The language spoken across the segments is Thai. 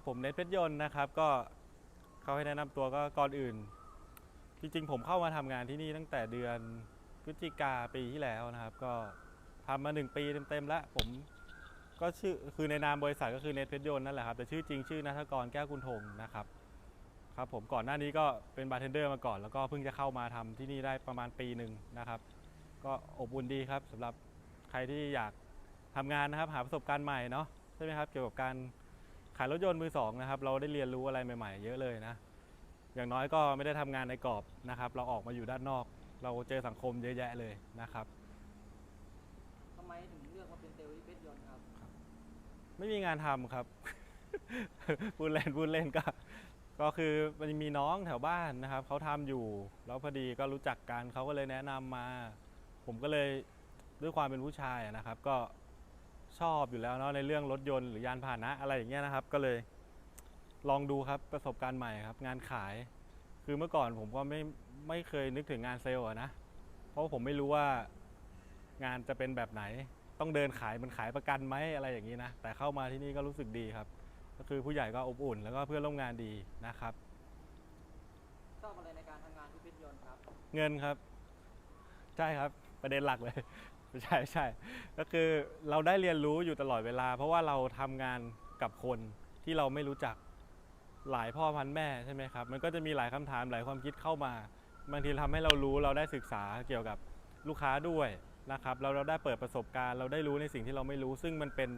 ับผมเนทเพชรยนต์นะครับ ก็เขาให้แนะนำตัวก็ก่อนอื่น จริงๆ ผมเข้ามาทำงานที่นี่ตั้งแต่เดือนพฤศจิกาปีที่แล้วนะครับ ก็ทำมาหนึ่งปีเต็มๆแล้วผมก็ชื่อคือในนามบริษัทก็คือเนทเพชรยนต์นั่นแหละครับแต่ชื่อจริงชื่อนัทกรแก้วกุลทงนะครับครับผมก่อนหน้านี้ก็เป็นบาร์เทนเดอร์มาก่อน แล้วก็เพิ่งจะเข้ามาทำที่นี่ได้ประมาณปีหนึ่งนะครับ ก็อบอุ่นดีครับสำหรับใครที่อยากทำงานนะครับ หาประสบการณ์ใหม่เนาะใช่ไหมครับเกี่ยวกับการ ขายรถยนต์มือสองนะครับ เราได้เรียนรู้อะไรใหม่ๆ เยอะเลยนะ อย่างน้อยก็ไม่ได้ทำงานในกรอบนะครับ เราออกมาอยู่ด้านนอก เราเจอสังคมเยอะแยะเลยนะครับทำไมถึงเลือกมาเป็นเซลล์ที่เพชรยนต์ครับ ไม่มีงานทำครับพูดเล่นพูดเล่นก็ก็คือมันมีน้องแถวบ้านนะครับเขาทำอยู่ แล้วพอดีก็รู้จักกันเขาก็เลยแนะนำมา ผมก็เลยด้วยความเป็นผู้ชายอะนะครับ ก็ ชอบอยู่แล้วเนาะในเรื่องรถยนต์หรือยานพาหนะอะไรอย่างเงี้ยนะครับ ก็เลยลองดูครับประสบการณ์ใหม่ครับ งานขาย คือเมื่อก่อนผมก็ไม่ไม่เคยนึกถึงงานเซลล์อะนะ เพราะว่าผมไม่รู้ว่างานจะเป็นแบบไหน ต้องเดินขายมันขายประกันไหมอะไรอย่างนี้นะ แต่เข้ามาที่นี่ก็รู้สึกดีครับ ก็คือผู้ใหญ่ก็อบอุ่น แล้วก็เพื่อนร่วมงานดีนะครับชอบอะไรในการทำงานที่เพชรยนต์ครับ เงินครับ ใช่ครับประเด็นหลักเลย ใช่ใช่ ก็คือเราได้เรียนรู้อยู่ตลอดเวลา เพราะว่าเราทำงานกับคนที่เราไม่รู้จักหลายพ่อพันแม่ใช่ไหมครับ มันก็จะมีหลายคำถามหลายความคิดเข้ามา บางทีทำให้เรารู้เราได้ศึกษาเกี่ยวกับลูกค้าด้วยนะครับเราเราได้เปิดประสบการณ์ เราได้รู้ในสิ่งที่เราไม่รู้ ซึ่งมันเป็น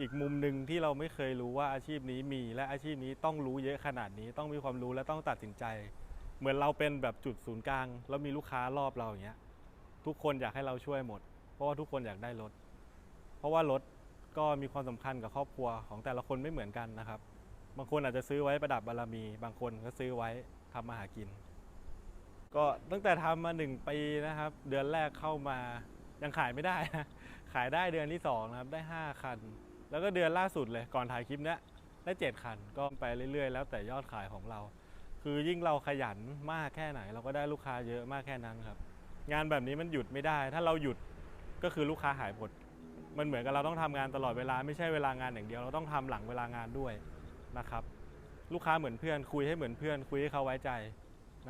อีกมุมหนึ่งที่เราไม่เคยรู้ว่าอาชีพนี้มี และอาชีพนี้ต้องรู้เยอะขนาดนี้ต้องมีความรู้และต้องตัดสินใจ เหมือนเราเป็นแบบจุดศูนย์กลางแล้วมีลูกค้ารอบเราอย่างเงี้ย ทุกคนอยากให้เราช่วยหมด เพราะว่าทุกคนอยากได้รถ เพราะว่ารถก็มีความสำคัญกับครอบครัวของแต่ละคนไม่เหมือนกันนะครับ บางคนอาจจะซื้อไว้ประดับบารมี บางคนก็ซื้อไว้ทำมาหากิน ก็ตั้งแต่ทำมาหนึ่งปีนะครับ เดือนแรกเข้ามายังขายไม่ได้นะขายได้เดือนที่สองนะครับได้ 5 คัน แล้วก็เดือนล่าสุดเลยก่อนถ่ายคลิปเนี้ยได้ 7 คันก็ไปเรื่อยๆ แล้วแต่ยอดขายของเรา คือยิ่งเราขยันมากแค่ไหน เราก็ได้ลูกค้าเยอะมากแค่นั้นครับ งานแบบนี้มันหยุดไม่ได้ ถ้าเราหยุดก็คือลูกค้าหายหมด มันเหมือนกับเราต้องทำงานตลอดเวลาไม่ใช่เวลางานอย่างเดียว เราต้องทำหลังเวลางานด้วยนะครับ ลูกค้าเหมือนเพื่อน คุยให้เหมือนเพื่อน คุยให้เขาไว้ใจ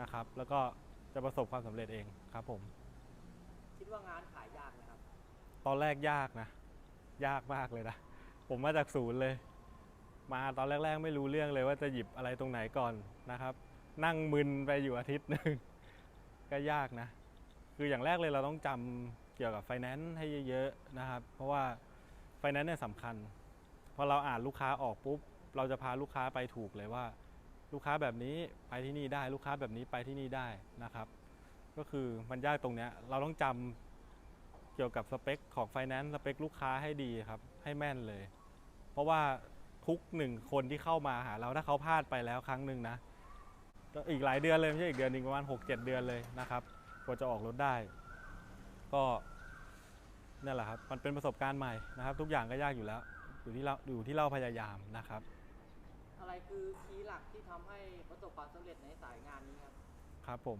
นะครับ แล้วก็จะประสบความสำเร็จเองครับผม คิดว่างานขายยากไหมครับ ตอนแรกยากนะ ยากมากเลยนะ ผมมาจากศูนย์เลย มาตอนแรก ๆ ไม่รู้เรื่องเลยว่าจะหยิบอะไรตรงไหนก่อนนะครับ นั่งมึนไปอยู่อาทิตย์หนึ่งก็ยากนะ คืออย่างแรกเลยเราต้องจำเกี่ยวกับไฟแนนซ์ให้เยอะๆนะครับ เพราะว่าไฟแนนซ์เนี่ยสำคัญพอเราอ่านลูกค้าออกปุ๊บ เราจะพาลูกค้าไปถูกเลยว่า ลูกค้าแบบนี้ไปที่นี่ได้ลูกค้าแบบนี้ไปที่นี่ได้นะครับ ก็คือมันยากตรงเนี้ยเราต้องจำเกี่ยวกับสเปคของไฟแนนซ์สเปคลูกค้าให้ดีครับ ให้แม่นเลย เพราะว่าทุกหนึ่งคนที่เข้ามาหาเราถ้าเขาพลาดไปแล้วครั้งหนึ่งนะอีกหลายเดือนเลยไม่ใช่อีกเดือนหนึ่งประมาณ6-7 เดือนเลยนะครับ กว่าจะออกรถได้ ก็นั่นแหละครับ มันเป็นประสบการณ์ใหม่นะครับ ทุกอย่างก็ยากอยู่แล้ว อยู่ที่เราอยู่ที่เราพยายามนะครับ อะไรคือคีย์หลักที่ทำให้ประสบความสำเร็จในสายงานนี้ครับ ครับผม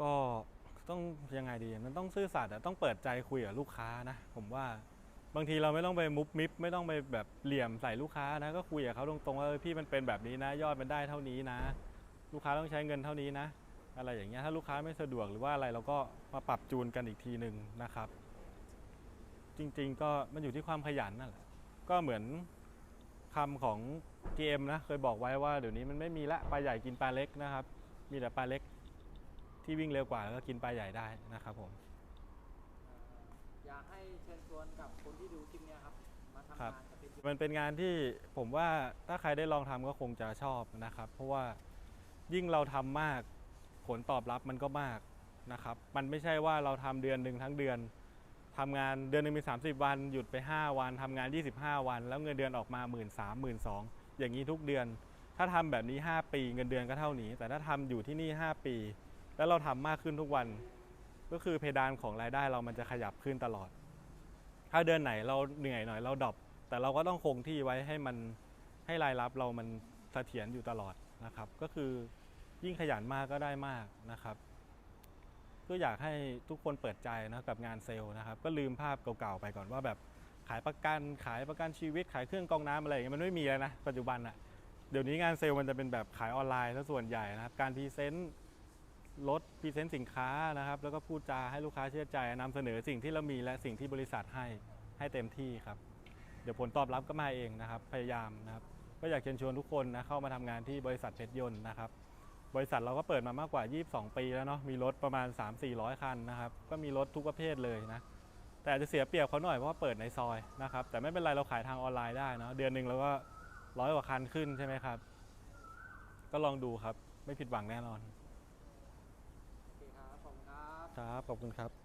ก็ต้องยังไงดี มันต้องซื่อสัตย์อะต้องเปิดใจคุยกับลูกค้านะ ผมว่าบางทีเราไม่ต้องไปมุบมิบไม่ต้องไปแบบเหลี่ยมใส่ลูกค้านะ ก็คุยกับเขาตรงๆว่าเออพี่มันเป็นแบบนี้นะ ยอดมันได้เท่านี้นะ ลูกค้าต้องใช้เงินเท่านี้นะ อะไรอย่างเงี้ยถ้าลูกค้าไม่สะดวกหรือว่าอะไรเราก็มาปรับจูนกันอีกทีหนึ่งนะครับ จริงๆก็มันอยู่ที่ความขยันนั่นแหละก็เหมือนคำของ GM นะเคยบอกไว้ว่าเดี๋ยวนี้มันไม่มีละปลาใหญ่กินปลาเล็กนะครับ มีแต่ปลาเล็กที่วิ่งเร็วกว่าแล้วก็กินปลาใหญ่ได้นะครับผมอยากให้เชิญชวนกับคนที่ดูคลิปเนี้ยครับมาทำครับงานกับเพชรยนต์มันเป็นงานที่ผมว่าถ้าใครได้ลองทำก็คงจะชอบนะครับ เพราะว่ายิ่งเราทำมาก ผลตอบรับมันก็มากนะครับ มันไม่ใช่ว่าเราทำเดือนหนึ่งทั้งเดือนทำงานเดือนหนึ่งมี 30 วัน หยุดไป 5 วันทำงาน 25 วัน แล้วเงินเดือนออกมา 1 3ื่นสามหมื่นสองอย่างนี้ทุกเดือน ถ้าทำแบบนี้ 5 ปีเงินเดือนก็เท่านี้ แต่ถ้าทำอยู่ที่นี่ 5 ปี แล้วเราทำมากขึ้นทุกวัน ก็คือเพดานของรายได้เรามันจะขยับขึ้นตลอด ถ้าเดือนไหนเราเหนื่อยหน่อยเราดรอปแต่เราก็ต้องคงที่ไว้ให้มันให้รายรับเรามันเสถียรอยู่ตลอดนะครับ ก็คือ ยิ่งขยันมากก็ได้มากนะครับก็อยากให้ทุกคนเปิดใจนะกับงานเซลล์นะครับ ก็ลืมภาพเก่าๆไปก่อนว่าแบบขายประกันขายประกันชีวิตขายเครื่องกองน้ำอะไรอย่างเงี้ยมันไม่มีแล้วนะปัจจุบันอะเดี๋ยวนี้งานเซลล์มันจะเป็นแบบขายออนไลน์ซะส่วนใหญ่นะครับ การพรีเซนต์ลดพรีเซนต์สินค้านะครับ แล้วก็พูดจาให้ลูกค้าเชื่อใจนำเสนอสิ่งที่เรามีและสิ่งที่บริษัทให้ให้เต็มที่ครับ เดี๋ยวผลตอบรับก็มาเองนะครับ พยายามนะครับ ก็อยากเชิญชวนทุกคนนะเข้ามาทำงานที่บริษัทเพชรยนต์นะครับ บริษัทเราก็เปิดมามากกว่า 22 ปีแล้วเนาะมีรถประมาณ 3-400 คันนะครับก็มีรถทุกประเภทเลยนะแต่อาจจะเสียเปรียบเขาหน่อยเพราะว่าเปิดในซอยนะครับแต่ไม่เป็นไรเราขายทางออนไลน์ได้เนาะเดือนหนึ่งเราก็ร้อยกว่าคันขึ้นใช่ไหมครับ ก็ลองดูครับไม่ผิดหวังแน่นอน โอเคครับขอบคุณครับ ครับ ขอบคุณครับ